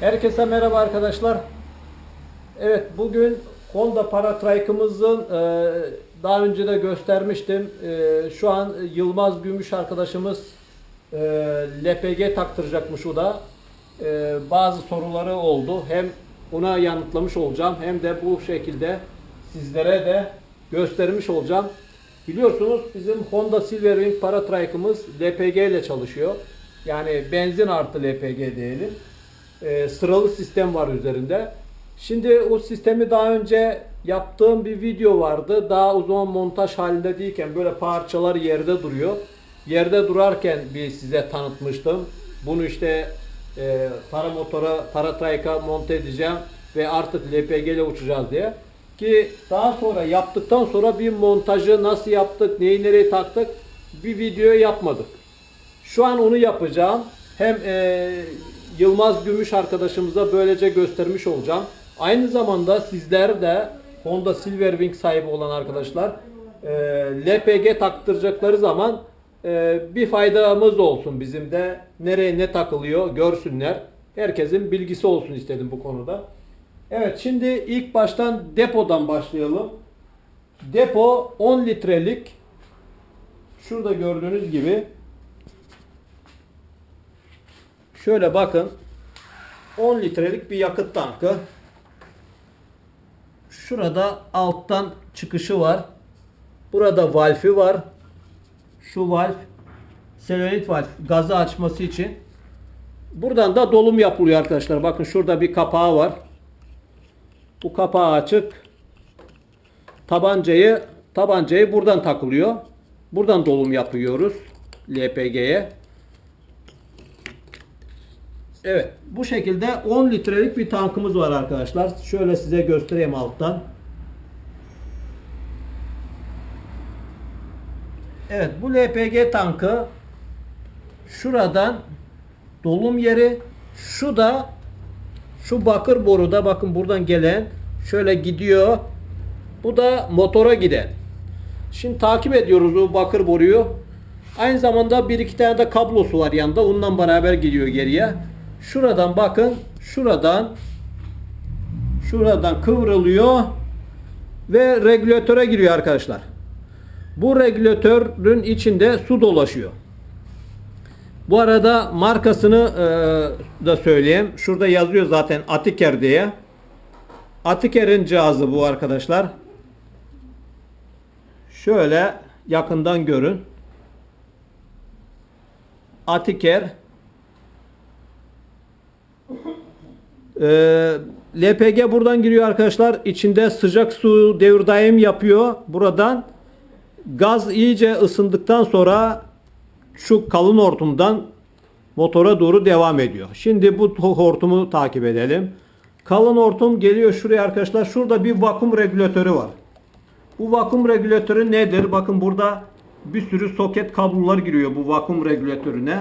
Herkese merhaba arkadaşlar. Evet bugün Honda Paratrike'ımızın e, daha önce de göstermiştim. E, şu an Yılmaz Gümüş arkadaşımız e, LPG taktıracakmış o da. E, bazı soruları oldu. Hem ona yanıtlamış olacağım hem de bu şekilde sizlere de göstermiş olacağım. Biliyorsunuz bizim Honda Silverwing Paratrike'ımız LPG ile çalışıyor. Yani benzin artı LPG diyelim e, sıralı sistem var üzerinde. Şimdi o sistemi daha önce yaptığım bir video vardı. Daha o zaman montaj halinde değilken böyle parçalar yerde duruyor. Yerde durarken bir size tanıtmıştım. Bunu işte e, para motora, para trike'a monte edeceğim ve artık LPG ile uçacağız diye. Ki daha sonra yaptıktan sonra bir montajı nasıl yaptık, neyi nereye taktık bir video yapmadık. Şu an onu yapacağım. Hem e, Yılmaz Gümüş arkadaşımıza böylece göstermiş olacağım. Aynı zamanda sizler de Honda Silverwing sahibi olan arkadaşlar e, LPG taktıracakları zaman e, bir faydamız olsun bizim de. Nereye ne takılıyor görsünler. Herkesin bilgisi olsun istedim bu konuda. Evet şimdi ilk baştan depodan başlayalım. Depo 10 litrelik şurada gördüğünüz gibi Şöyle bakın. 10 litrelik bir yakıt tankı. Şurada alttan çıkışı var. Burada valfi var. Şu valf selenoid valf gazı açması için. Buradan da dolum yapılıyor arkadaşlar. Bakın şurada bir kapağı var. Bu kapağı açık. Tabancayı tabancayı buradan takılıyor. Buradan dolum yapıyoruz LPG'ye. Evet bu şekilde 10 litrelik bir tankımız var arkadaşlar. Şöyle size göstereyim alttan. Evet bu LPG tankı şuradan dolum yeri şu da şu bakır boruda bakın buradan gelen şöyle gidiyor. Bu da motora giden. Şimdi takip ediyoruz o bakır boruyu. Aynı zamanda bir iki tane de kablosu var yanında. Ondan beraber gidiyor geriye. Şuradan bakın. Şuradan şuradan kıvrılıyor ve regülatöre giriyor arkadaşlar. Bu regülatörün içinde su dolaşıyor. Bu arada markasını e, da söyleyeyim. Şurada yazıyor zaten Atiker diye. Atiker'in cihazı bu arkadaşlar. Şöyle yakından görün. Atiker Ee, LPG buradan giriyor arkadaşlar. İçinde sıcak su devir yapıyor. Buradan gaz iyice ısındıktan sonra şu kalın hortumdan motora doğru devam ediyor. Şimdi bu hortumu takip edelim. Kalın hortum geliyor şuraya arkadaşlar. Şurada bir vakum regülatörü var. Bu vakum regülatörü nedir? Bakın burada bir sürü soket kablolar giriyor bu vakum regülatörüne.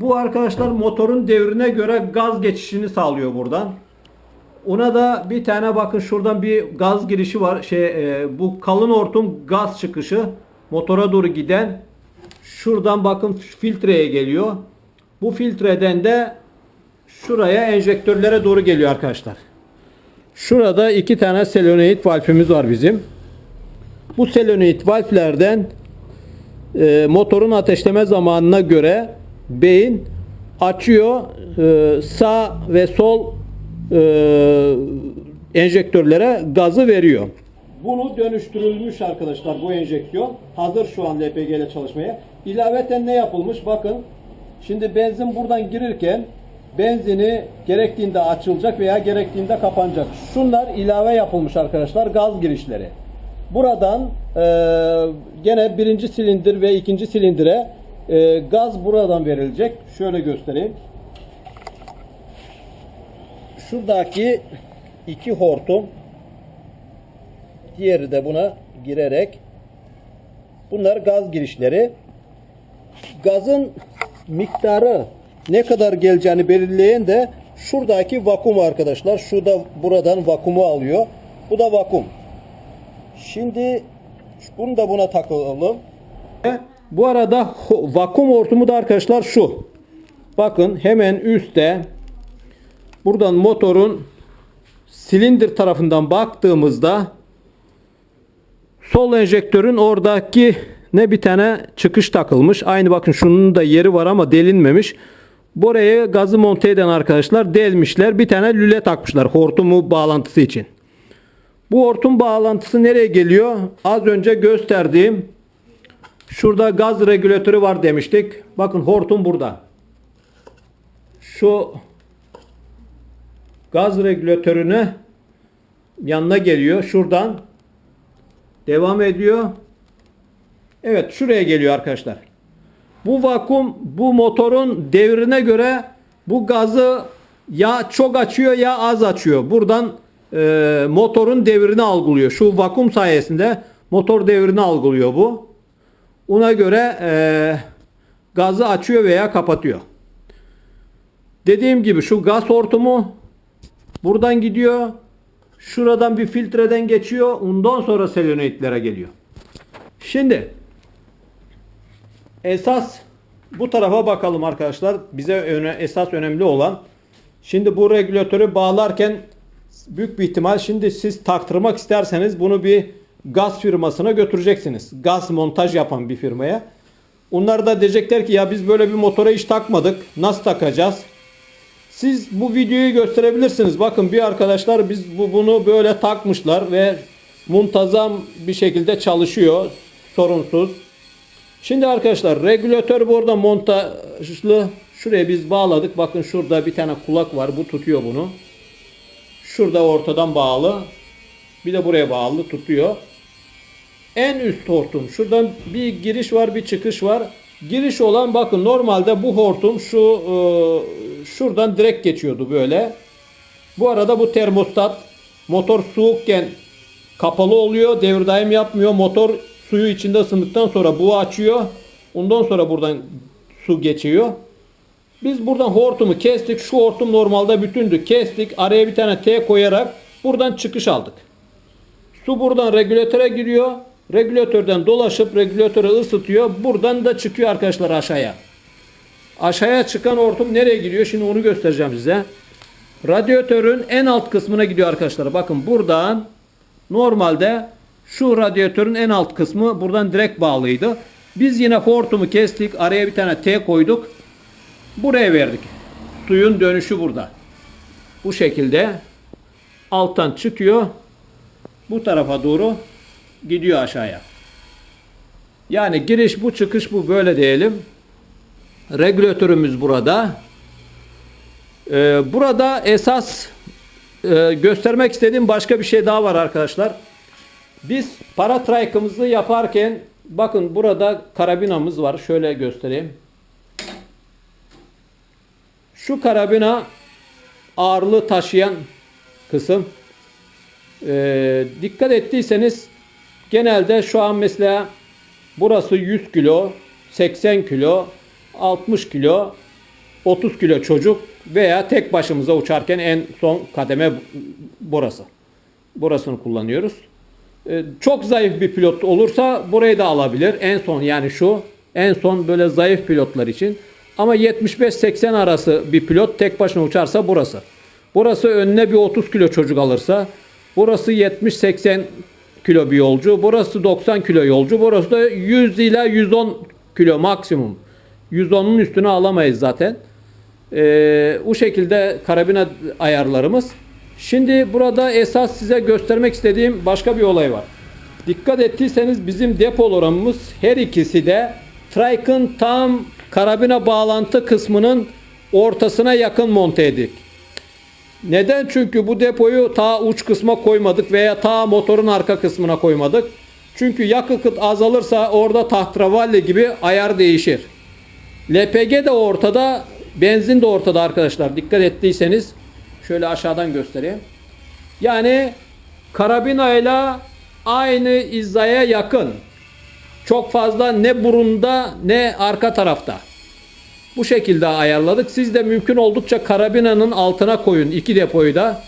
Bu arkadaşlar motorun devrine göre gaz geçişini sağlıyor buradan. Ona da bir tane bakın şuradan bir gaz girişi var. Şey e, bu kalın hortum gaz çıkışı motora doğru giden. Şuradan bakın filtreye geliyor. Bu filtreden de şuraya enjektörlere doğru geliyor arkadaşlar. Şurada iki tane selenoid valfimiz var bizim. Bu selenoid valflerden e, motorun ateşleme zamanına göre beyin açıyor e, sağ ve sol e, enjektörlere gazı veriyor. Bunu dönüştürülmüş arkadaşlar bu enjeksiyon. Hazır şu an LPG ile çalışmaya. İlaveten ne yapılmış? Bakın. Şimdi benzin buradan girirken benzini gerektiğinde açılacak veya gerektiğinde kapanacak. Şunlar ilave yapılmış arkadaşlar gaz girişleri. Buradan e, gene birinci silindir ve ikinci silindire e, gaz buradan verilecek. Şöyle göstereyim. Şuradaki iki hortum diğeri de buna girerek bunlar gaz girişleri. Gazın miktarı ne kadar geleceğini belirleyen de şuradaki vakum arkadaşlar. Şu da buradan vakumu alıyor. Bu da vakum. Şimdi bunu da buna takalım. Bu arada vakum hortumu da arkadaşlar şu. Bakın hemen üstte buradan motorun silindir tarafından baktığımızda sol enjektörün oradaki ne bir tane çıkış takılmış. Aynı bakın şunun da yeri var ama delinmemiş. Buraya gazı monte eden arkadaşlar delmişler. Bir tane lüle takmışlar hortumu bağlantısı için. Bu hortum bağlantısı nereye geliyor? Az önce gösterdiğim şurada gaz regülatörü var demiştik. Bakın hortum burada. Şu gaz regülatörüne yanına geliyor. Şuradan devam ediyor. Evet şuraya geliyor arkadaşlar. Bu vakum bu motorun devrine göre bu gazı ya çok açıyor ya az açıyor. Buradan e, motorun devrini algılıyor. Şu vakum sayesinde motor devrini algılıyor bu. Ona göre e, gazı açıyor veya kapatıyor. Dediğim gibi şu gaz hortumu buradan gidiyor. Şuradan bir filtreden geçiyor. Ondan sonra selenoidlere geliyor. Şimdi esas bu tarafa bakalım arkadaşlar. Bize öne, esas önemli olan şimdi bu regülatörü bağlarken büyük bir ihtimal şimdi siz taktırmak isterseniz bunu bir gaz firmasına götüreceksiniz. Gaz montaj yapan bir firmaya. Onlar da diyecekler ki ya biz böyle bir motora hiç takmadık. Nasıl takacağız? Siz bu videoyu gösterebilirsiniz. Bakın bir arkadaşlar biz bu bunu böyle takmışlar ve muntazam bir şekilde çalışıyor. Sorunsuz. Şimdi arkadaşlar regülatör burada montajlı. Şuraya biz bağladık. Bakın şurada bir tane kulak var. Bu tutuyor bunu. Şurada ortadan bağlı. Bir de buraya bağlı tutuyor. En üst hortum. Şuradan bir giriş var, bir çıkış var. Giriş olan bakın normalde bu hortum şu e, şuradan direkt geçiyordu böyle. Bu arada bu termostat motor soğukken kapalı oluyor. Devir daim yapmıyor. Motor suyu içinde ısındıktan sonra bu açıyor. Ondan sonra buradan su geçiyor. Biz buradan hortumu kestik. Şu hortum normalde bütündü. Kestik. Araya bir tane T koyarak buradan çıkış aldık. Su buradan regülatöre giriyor. Regülatörden dolaşıp regülatörü ısıtıyor. Buradan da çıkıyor arkadaşlar aşağıya. Aşağıya çıkan hortum nereye gidiyor? Şimdi onu göstereceğim size. Radyatörün en alt kısmına gidiyor arkadaşlar. Bakın buradan normalde şu radyatörün en alt kısmı buradan direkt bağlıydı. Biz yine hortumu kestik. Araya bir tane T koyduk. Buraya verdik. Suyun dönüşü burada. Bu şekilde alttan çıkıyor. Bu tarafa doğru gidiyor aşağıya. Yani giriş bu çıkış bu böyle diyelim. Regülatörümüz burada. Ee, burada esas e, göstermek istediğim başka bir şey daha var arkadaşlar. Biz para trike'ımızı yaparken bakın burada karabinamız var. Şöyle göstereyim. Şu karabina ağırlığı taşıyan kısım. Ee, dikkat ettiyseniz genelde şu an mesela burası 100 kilo, 80 kilo, 60 kilo, 30 kilo çocuk veya tek başımıza uçarken en son kademe burası. Burasını kullanıyoruz. Ee, çok zayıf bir pilot olursa burayı da alabilir. En son yani şu en son böyle zayıf pilotlar için. Ama 75-80 arası bir pilot tek başına uçarsa burası. Burası önüne bir 30 kilo çocuk alırsa burası 70-80 kilo bir yolcu. Burası 90 kilo yolcu. Burası da 100 ila 110 kilo maksimum. 110'un üstüne alamayız zaten. Ee, bu şekilde karabina ayarlarımız. Şimdi burada esas size göstermek istediğim başka bir olay var. Dikkat ettiyseniz bizim depolarımız her ikisi de Trike'ın tam karabina bağlantı kısmının ortasına yakın monte edik. Neden? Çünkü bu depoyu ta uç kısma koymadık veya ta motorun arka kısmına koymadık. Çünkü yakıt azalırsa orada tahtravalli gibi ayar değişir. LPG de ortada, benzin de ortada arkadaşlar. Dikkat ettiyseniz şöyle aşağıdan göstereyim. Yani karabinayla aynı hizaya yakın. Çok fazla ne burunda ne arka tarafta. Bu şekilde ayarladık. Siz de mümkün oldukça karabinanın altına koyun iki depoyu da.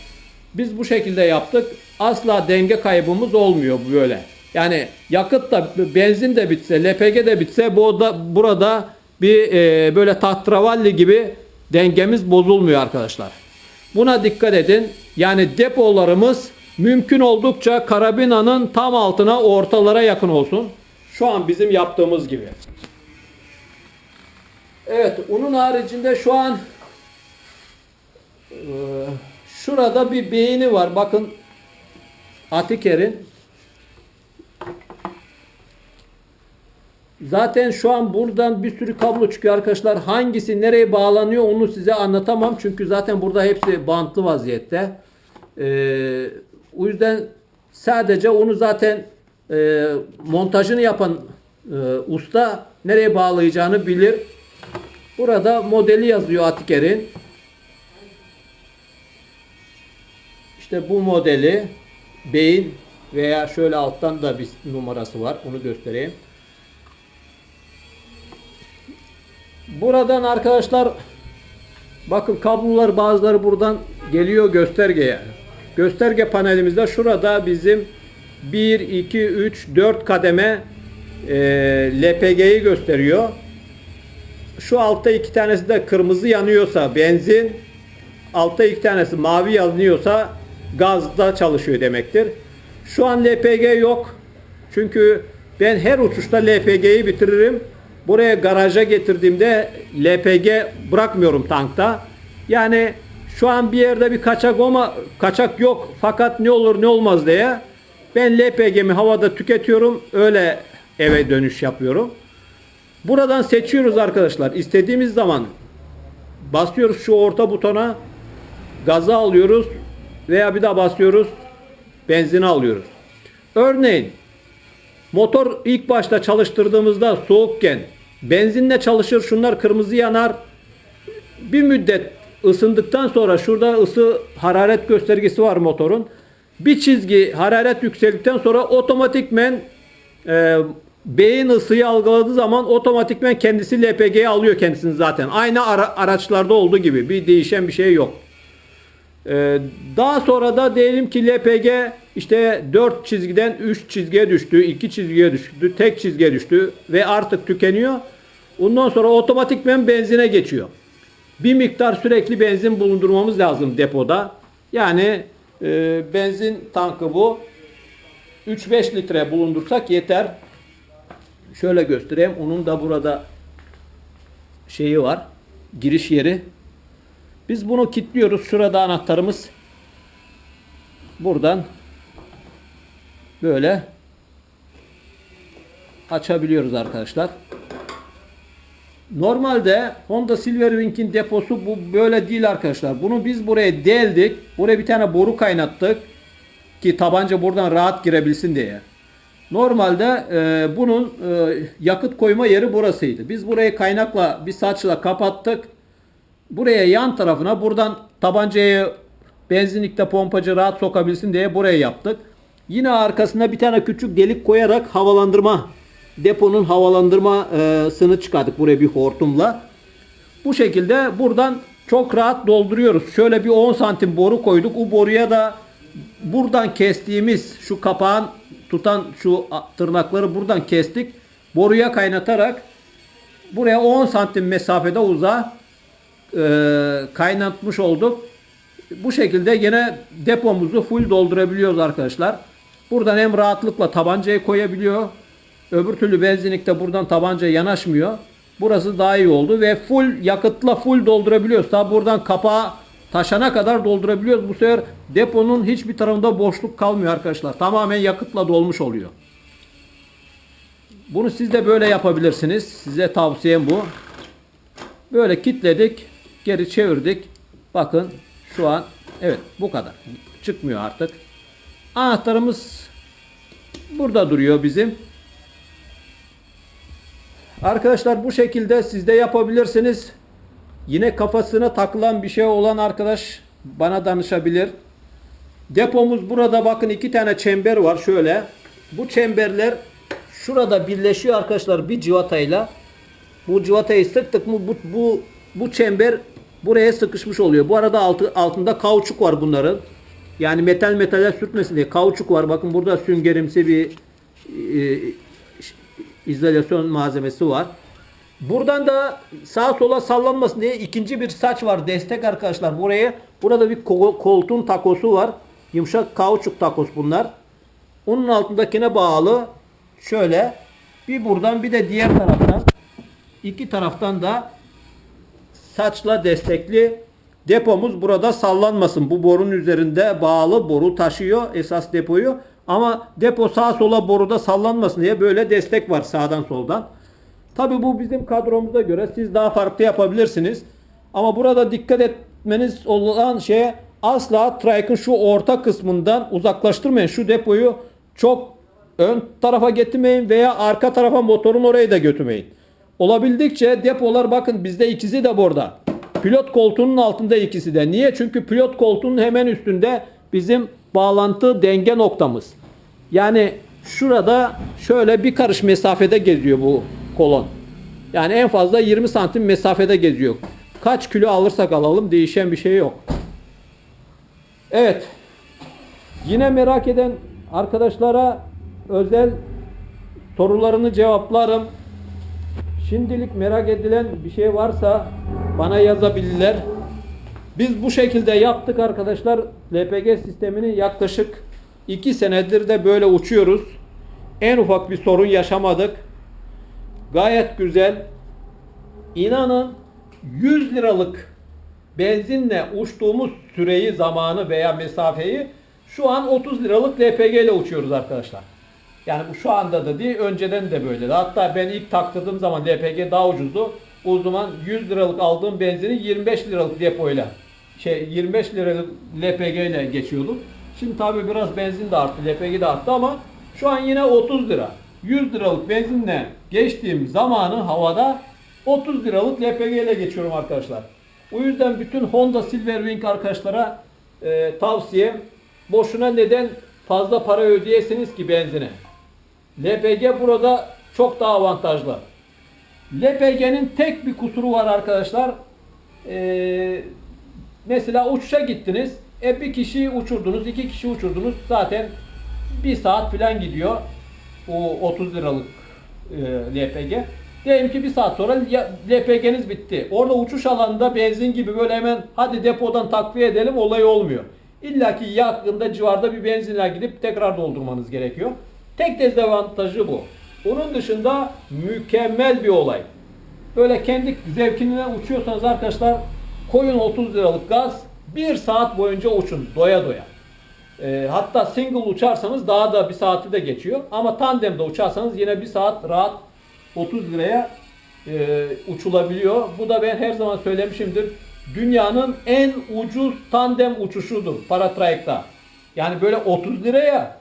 Biz bu şekilde yaptık. Asla denge kaybımız olmuyor böyle. Yani yakıt da benzin de bitse, LPG de bitse bu da, burada bir e, böyle tahtravalli gibi dengemiz bozulmuyor arkadaşlar. Buna dikkat edin. Yani depolarımız mümkün oldukça karabinanın tam altına ortalara yakın olsun. Şu an bizim yaptığımız gibi. Evet, onun haricinde şu an eee, şurada bir beyni var. Bakın Atiker'in. Zaten şu an buradan bir sürü kablo çıkıyor arkadaşlar. Hangisi nereye bağlanıyor onu size anlatamam. Çünkü zaten burada hepsi bantlı vaziyette. Ee, o yüzden sadece onu zaten e, montajını yapan e, usta nereye bağlayacağını bilir. Burada modeli yazıyor Atiker'in. İşte bu modeli beyin veya şöyle alttan da bir numarası var. Onu göstereyim. Buradan arkadaşlar bakın kablolar bazıları buradan geliyor göstergeye. Gösterge panelimizde şurada bizim 1, 2, 3, 4 kademe e, LPG'yi gösteriyor. Şu altta iki tanesi de kırmızı yanıyorsa benzin, altta iki tanesi mavi yanıyorsa gazda çalışıyor demektir. Şu an LPG yok. Çünkü ben her uçuşta LPG'yi bitiririm. Buraya garaja getirdiğimde LPG bırakmıyorum tankta. Yani şu an bir yerde bir kaçak ama kaçak yok. Fakat ne olur ne olmaz diye ben LPG'mi havada tüketiyorum. Öyle eve dönüş yapıyorum. Buradan seçiyoruz arkadaşlar. İstediğimiz zaman basıyoruz şu orta butona gazı alıyoruz veya bir daha basıyoruz benzini alıyoruz. Örneğin motor ilk başta çalıştırdığımızda soğukken benzinle çalışır şunlar kırmızı yanar bir müddet ısındıktan sonra şurada ısı hararet göstergesi var motorun bir çizgi hararet yükseldikten sonra otomatikmen e, beyin ısıyı algıladığı zaman otomatikmen kendisi LPG'ye alıyor kendisini zaten. Aynı ara- araçlarda olduğu gibi bir değişen bir şey yok. Ee, daha sonra da diyelim ki LPG işte 4 çizgiden 3 çizgiye düştü, 2 çizgiye düştü, tek çizgiye düştü ve artık tükeniyor. Ondan sonra otomatikmen benzine geçiyor. Bir miktar sürekli benzin bulundurmamız lazım depoda. Yani e, benzin tankı bu. 3-5 litre bulundursak yeter. Şöyle göstereyim. Onun da burada şeyi var. Giriş yeri. Biz bunu kilitliyoruz. Şurada anahtarımız. Buradan böyle açabiliyoruz arkadaşlar. Normalde Honda Silverwing'in deposu bu böyle değil arkadaşlar. Bunu biz buraya deldik. Buraya bir tane boru kaynattık ki tabanca buradan rahat girebilsin diye. Normalde e, bunun e, yakıt koyma yeri burasıydı. Biz burayı kaynakla bir saçla kapattık. Buraya yan tarafına buradan tabancayı benzinlikte pompacı rahat sokabilsin diye buraya yaptık. Yine arkasına bir tane küçük delik koyarak havalandırma deponun havalandırmasını çıkardık buraya bir hortumla. Bu şekilde buradan çok rahat dolduruyoruz. Şöyle bir 10 santim boru koyduk. O boruya da buradan kestiğimiz şu kapağın tutan şu tırnakları buradan kestik. Boruya kaynatarak buraya 10 santim mesafede uzağa e, kaynatmış olduk. Bu şekilde yine depomuzu full doldurabiliyoruz arkadaşlar. Buradan hem rahatlıkla tabancayı koyabiliyor. Öbür türlü benzinlikte buradan tabanca yanaşmıyor. Burası daha iyi oldu ve full yakıtla full doldurabiliyoruz. Tabi buradan kapağı taşana kadar doldurabiliyoruz. Bu sefer deponun hiçbir tarafında boşluk kalmıyor arkadaşlar. Tamamen yakıtla dolmuş oluyor. Bunu siz de böyle yapabilirsiniz. Size tavsiyem bu. Böyle kilitledik. Geri çevirdik. Bakın şu an evet bu kadar. Çıkmıyor artık. Anahtarımız burada duruyor bizim. Arkadaşlar bu şekilde siz de yapabilirsiniz. Yine kafasına takılan bir şey olan arkadaş bana danışabilir. Depomuz burada bakın iki tane çember var şöyle. Bu çemberler şurada birleşiyor arkadaşlar bir civatayla. Bu civatayı sıktık mı bu, bu, bu çember buraya sıkışmış oluyor. Bu arada altı, altında kauçuk var bunların. Yani metal metale sürtmesin diye kauçuk var. Bakın burada süngerimsi bir e, izolasyon malzemesi var. Buradan da sağa sola sallanmasın diye ikinci bir saç var. Destek arkadaşlar buraya. Burada bir ko- koltuğun takosu var. Yumuşak kauçuk takos bunlar. Onun altındakine bağlı. Şöyle bir buradan bir de diğer taraftan iki taraftan da saçla destekli depomuz burada sallanmasın. Bu borun üzerinde bağlı boru taşıyor esas depoyu. Ama depo sağa sola boruda sallanmasın diye böyle destek var sağdan soldan. Tabi bu bizim kadromuza göre siz daha farklı yapabilirsiniz. Ama burada dikkat etmeniz olan şey asla trike'ın şu orta kısmından uzaklaştırmayın. Şu depoyu çok ön tarafa getirmeyin veya arka tarafa motorun orayı da götürmeyin. Olabildikçe depolar bakın bizde ikisi de burada. Pilot koltuğunun altında ikisi de. Niye? Çünkü pilot koltuğunun hemen üstünde bizim bağlantı denge noktamız. Yani şurada şöyle bir karış mesafede geziyor bu kolon. Yani en fazla 20 santim mesafede geziyor. Kaç kilo alırsak alalım değişen bir şey yok. Evet. Yine merak eden arkadaşlara özel sorularını cevaplarım. Şimdilik merak edilen bir şey varsa bana yazabilirler. Biz bu şekilde yaptık arkadaşlar. LPG sistemini yaklaşık 2 senedir de böyle uçuyoruz. En ufak bir sorun yaşamadık. Gayet güzel. İnanın 100 liralık benzinle uçtuğumuz süreyi, zamanı veya mesafeyi şu an 30 liralık LPG ile uçuyoruz arkadaşlar. Yani bu şu anda da değil, önceden de böyleydi. Hatta ben ilk taktırdığım zaman LPG daha ucuzdu. O zaman 100 liralık aldığım benzini 25 liralık depoyla şey 25 liralık LPG ile geçiyordum. Şimdi tabii biraz benzin de arttı, LPG de arttı ama şu an yine 30 lira. 100 liralık benzinle geçtiğim zamanı havada 30 liralık LPG ile geçiyorum arkadaşlar. O yüzden bütün Honda Silverwing arkadaşlara e, tavsiye boşuna neden fazla para ödeyesiniz ki benzine. LPG burada çok daha avantajlı. LPG'nin tek bir kusuru var arkadaşlar. Ee, mesela uçuşa gittiniz. E bir kişi uçurdunuz, iki kişi uçurdunuz. Zaten bir saat falan gidiyor. O 30 liralık e, LPG. Diyelim ki bir saat sonra LPG'niz bitti. Orada uçuş alanında benzin gibi böyle hemen hadi depodan takviye edelim olay olmuyor. İlla ki yakında civarda bir benzinler gidip tekrar doldurmanız gerekiyor. Tek dezavantajı bu. Onun dışında mükemmel bir olay. Böyle kendi zevkine uçuyorsanız arkadaşlar koyun 30 liralık gaz 1 saat boyunca uçun doya doya. Ee, hatta single uçarsanız daha da bir saati de geçiyor. Ama tandemde uçarsanız yine bir saat rahat 30 liraya e, uçulabiliyor. Bu da ben her zaman söylemişimdir. Dünyanın en ucuz tandem uçuşudur paratrike'da. Yani böyle 30 liraya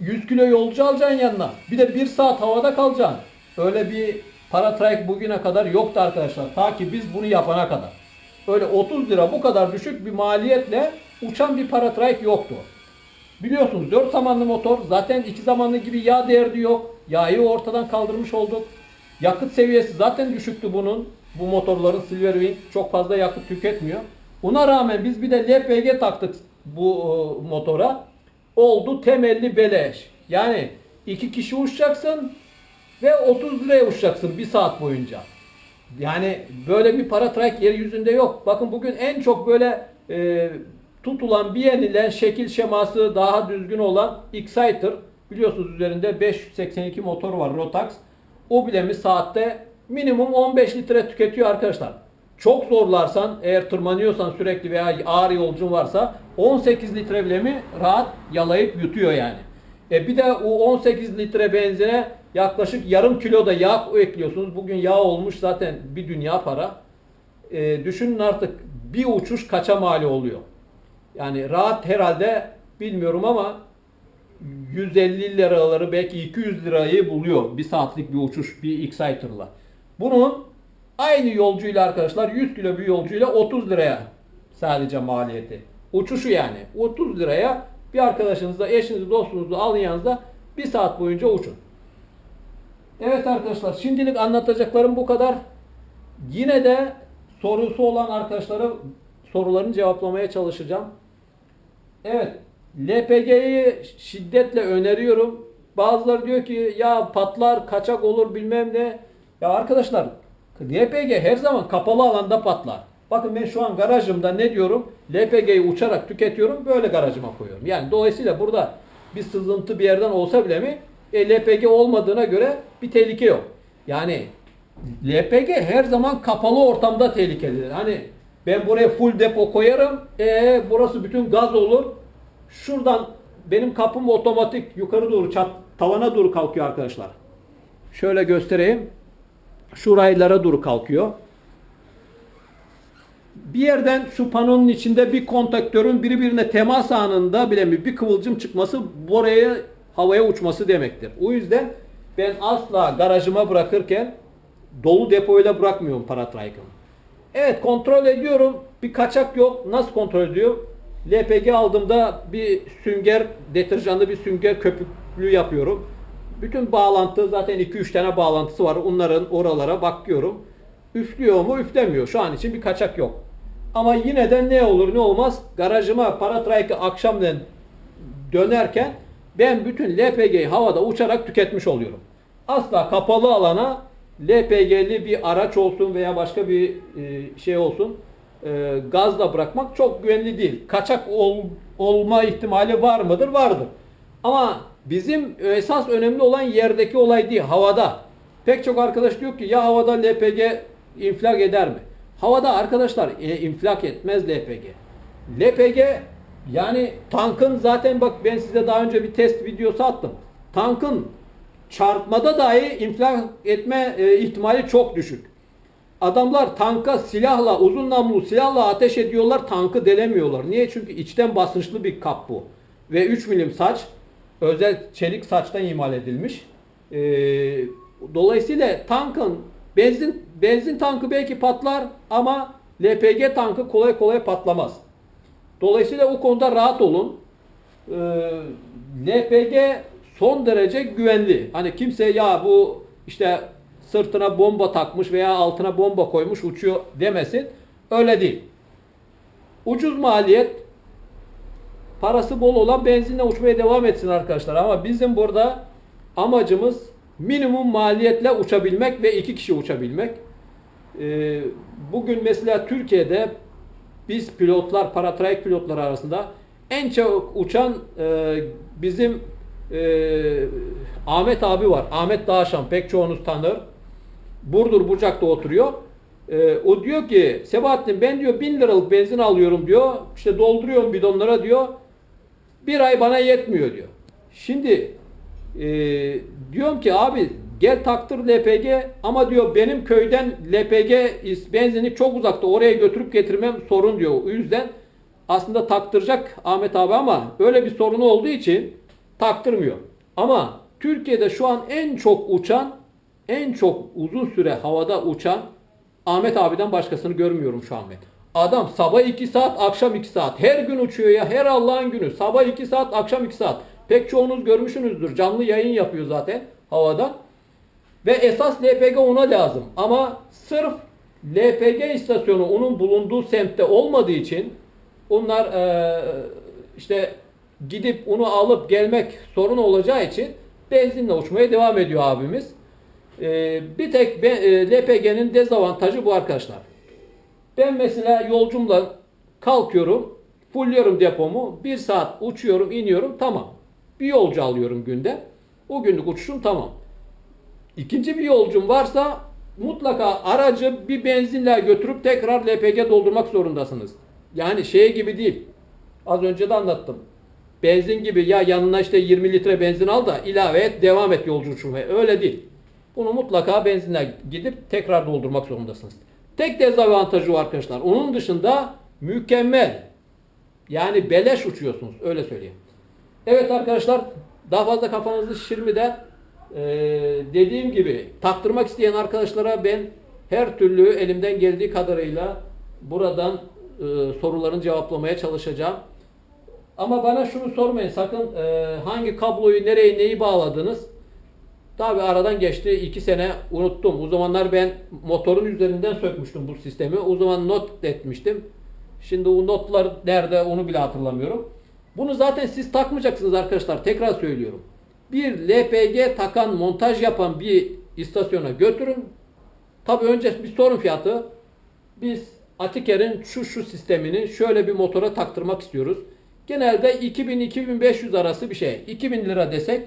100 kilo yolcu alacaksın yanına. Bir de 1 saat havada kalacaksın. Öyle bir paratrike bugüne kadar yoktu arkadaşlar. Ta ki biz bunu yapana kadar. Öyle 30 lira bu kadar düşük bir maliyetle uçan bir paratrike yoktu. Biliyorsunuz 4 zamanlı motor zaten 2 zamanlı gibi yağ derdi yok. Yağı ortadan kaldırmış olduk. Yakıt seviyesi zaten düşüktü bunun. Bu motorların Silverwing çok fazla yakıt tüketmiyor. Buna rağmen biz bir de LPG taktık bu e, motora. Oldu temelli beleş. Yani iki kişi uçacaksın ve 30 liraya uçacaksın bir saat boyunca. Yani böyle bir para trike yeryüzünde yok. Bakın bugün en çok böyle e, tutulan, beğenilen, şekil şeması daha düzgün olan Exciter. Biliyorsunuz üzerinde 582 motor var Rotax. O bile bir saatte minimum 15 litre tüketiyor arkadaşlar. Çok zorlarsan, eğer tırmanıyorsan sürekli veya ağır yolcun varsa 18 litre bile mi rahat yalayıp yutuyor yani. E bir de o 18 litre benzine yaklaşık yarım kilo da yağ ekliyorsunuz. Bugün yağ olmuş zaten bir dünya para. E, düşünün artık bir uçuş kaça mali oluyor. Yani rahat herhalde bilmiyorum ama 150 liraları belki 200 lirayı buluyor bir saatlik bir uçuş bir Exciter'la. Bunun aynı yolcuyla arkadaşlar 100 kilo bir yolcuyla 30 liraya sadece maliyeti. Uçuşu yani 30 liraya bir arkadaşınızla, eşinizi, dostunuzu alın yanınıza bir saat boyunca uçun. Evet arkadaşlar şimdilik anlatacaklarım bu kadar. Yine de sorusu olan arkadaşlara sorularını cevaplamaya çalışacağım. Evet, LPG'yi şiddetle öneriyorum. Bazıları diyor ki ya patlar, kaçak olur bilmem ne. Ya arkadaşlar LPG her zaman kapalı alanda patlar. Bakın ben şu an garajımda ne diyorum? LPG'yi uçarak tüketiyorum. Böyle garajıma koyuyorum. Yani dolayısıyla burada bir sızıntı bir yerden olsa bile mi e, LPG olmadığına göre bir tehlike yok. Yani LPG her zaman kapalı ortamda tehlikelidir. Hani ben buraya full depo koyarım. E burası bütün gaz olur. Şuradan benim kapım otomatik yukarı doğru çat, tavana doğru kalkıyor arkadaşlar. Şöyle göstereyim. Şu raylara doğru kalkıyor. Bir yerden şu panonun içinde bir kontaktörün birbirine temas anında bile mi bir kıvılcım çıkması buraya havaya uçması demektir. O yüzden ben asla garajıma bırakırken dolu depoyla bırakmıyorum paratraykımı. Evet kontrol ediyorum. Bir kaçak yok. Nasıl kontrol ediyor? LPG aldığımda bir sünger, deterjanlı bir sünger köpüklü yapıyorum. Bütün bağlantı zaten 2-3 tane bağlantısı var. Onların oralara bakıyorum. Üflüyor mu? Üflemiyor. Şu an için bir kaçak yok. Ama yine de ne olur ne olmaz garajıma paratrike akşamdan dönerken ben bütün LPG'yi havada uçarak tüketmiş oluyorum. Asla kapalı alana LPG'li bir araç olsun veya başka bir e, şey olsun e, gazla bırakmak çok güvenli değil. Kaçak ol- olma ihtimali var mıdır? Vardır. Ama bizim esas önemli olan yerdeki olay değil, havada. Pek çok arkadaş diyor ki ya havada LPG infilak eder mi? Havada arkadaşlar e, infilak etmez LPG. LPG yani tankın zaten bak ben size daha önce bir test videosu attım. Tankın çarpmada dahi infilak etme e, ihtimali çok düşük. Adamlar tanka silahla, uzun namlulu silahla ateş ediyorlar, tankı delemiyorlar. Niye? Çünkü içten basınçlı bir kap bu. Ve 3 milim saç, özel çelik saçtan imal edilmiş. Ee, dolayısıyla tankın, benzin benzin tankı belki patlar ama LPG tankı kolay kolay patlamaz. Dolayısıyla o konuda rahat olun. Ee, LPG son derece güvenli. Hani kimse ya bu işte sırtına bomba takmış veya altına bomba koymuş uçuyor demesin. Öyle değil. Ucuz maliyet parası bol olan benzinle uçmaya devam etsin arkadaşlar. Ama bizim burada amacımız minimum maliyetle uçabilmek ve iki kişi uçabilmek. Ee, bugün mesela Türkiye'de biz pilotlar, paratrike pilotları arasında en çok uçan e, bizim e, Ahmet abi var. Ahmet Dağşan pek çoğunuz tanır. Burdur Bucak'ta oturuyor. E, o diyor ki Sebahattin ben diyor 1000 liralık benzin alıyorum diyor. İşte dolduruyorum bidonlara diyor. Bir ay bana yetmiyor diyor. Şimdi e, diyorum ki abi gel taktır LPG ama diyor benim köyden LPG benzini çok uzakta oraya götürüp getirmem sorun diyor. O yüzden aslında taktıracak Ahmet abi ama öyle bir sorunu olduğu için taktırmıyor. Ama Türkiye'de şu an en çok uçan, en çok uzun süre havada uçan Ahmet abiden başkasını görmüyorum şu an ben. Adam sabah 2 saat, akşam 2 saat. Her gün uçuyor ya. Her Allah'ın günü. Sabah 2 saat, akşam 2 saat. Pek çoğunuz görmüşsünüzdür. Canlı yayın yapıyor zaten havada. Ve esas LPG ona lazım. Ama sırf LPG istasyonu onun bulunduğu semtte olmadığı için onlar eee, işte gidip onu alıp gelmek sorun olacağı için benzinle uçmaya devam ediyor abimiz. Eee, bir tek e, LPG'nin dezavantajı bu arkadaşlar. Ben mesela yolcumla kalkıyorum, fullüyorum depomu, bir saat uçuyorum, iniyorum, tamam. Bir yolcu alıyorum günde. O günlük uçuşum tamam. İkinci bir yolcum varsa mutlaka aracı bir benzinle götürüp tekrar LPG doldurmak zorundasınız. Yani şey gibi değil. Az önce de anlattım. Benzin gibi ya yanına işte 20 litre benzin al da ilave et devam et yolcu uçurmaya. Öyle değil. Bunu mutlaka benzinle gidip tekrar doldurmak zorundasınız. Tek dezavantajı var arkadaşlar. Onun dışında mükemmel. Yani beleş uçuyorsunuz. Öyle söyleyeyim. Evet arkadaşlar daha fazla kafanızı şişirmeden eee dediğim gibi taktırmak isteyen arkadaşlara ben her türlü elimden geldiği kadarıyla buradan eee, sorularını cevaplamaya çalışacağım. Ama bana şunu sormayın sakın eee, hangi kabloyu nereye neyi bağladınız? Tabi aradan geçti iki sene unuttum. O zamanlar ben motorun üzerinden sökmüştüm bu sistemi. O zaman not etmiştim. Şimdi o notlar nerede onu bile hatırlamıyorum. Bunu zaten siz takmayacaksınız arkadaşlar. Tekrar söylüyorum. Bir LPG takan, montaj yapan bir istasyona götürün. Tabii önce bir sorun fiyatı. Biz Atiker'in şu şu sistemini şöyle bir motora taktırmak istiyoruz. Genelde 2000-2500 arası bir şey. 2000 lira desek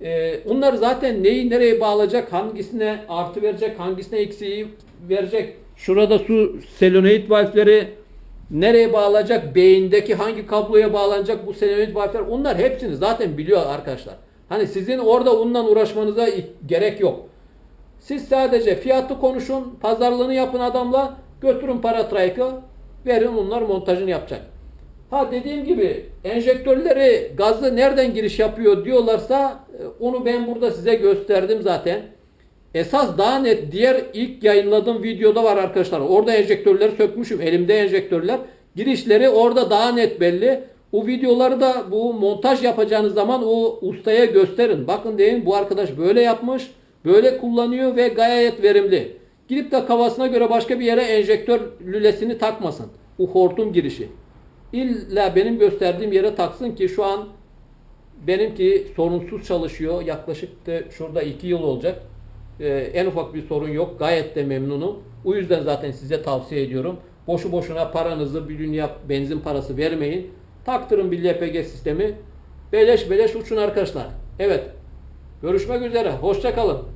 e, onlar zaten neyi nereye bağlayacak, hangisine artı verecek, hangisine eksiği verecek. Şurada su selenoid valfleri nereye bağlayacak, beyindeki hangi kabloya bağlanacak bu selenoid valfler onlar hepsini zaten biliyor arkadaşlar. Hani sizin orada onunla uğraşmanıza gerek yok. Siz sadece fiyatı konuşun, pazarlığını yapın adamla, götürün para trike'ı, verin onlar montajını yapacak. Ha dediğim gibi enjektörleri gazlı nereden giriş yapıyor diyorlarsa e, onu ben burada size gösterdim zaten. Esas daha net diğer ilk yayınladığım videoda var arkadaşlar. Orada enjektörleri sökmüşüm. Elimde enjektörler. Girişleri orada daha net belli. O videoları da bu montaj yapacağınız zaman o ustaya gösterin. Bakın deyin bu arkadaş böyle yapmış, böyle kullanıyor ve gayet verimli. Gidip de kafasına göre başka bir yere enjektör lülesini takmasın. Bu hortum girişi. İlla benim gösterdiğim yere taksın ki şu an benimki sorunsuz çalışıyor. Yaklaşık da şurada 2 yıl olacak. Ee, en ufak bir sorun yok. Gayet de memnunum. O yüzden zaten size tavsiye ediyorum. Boşu boşuna paranızı bir dünya benzin parası vermeyin. Taktırın bir LPG sistemi. Beleş beleş uçun arkadaşlar. Evet. Görüşmek üzere. Hoşça kalın.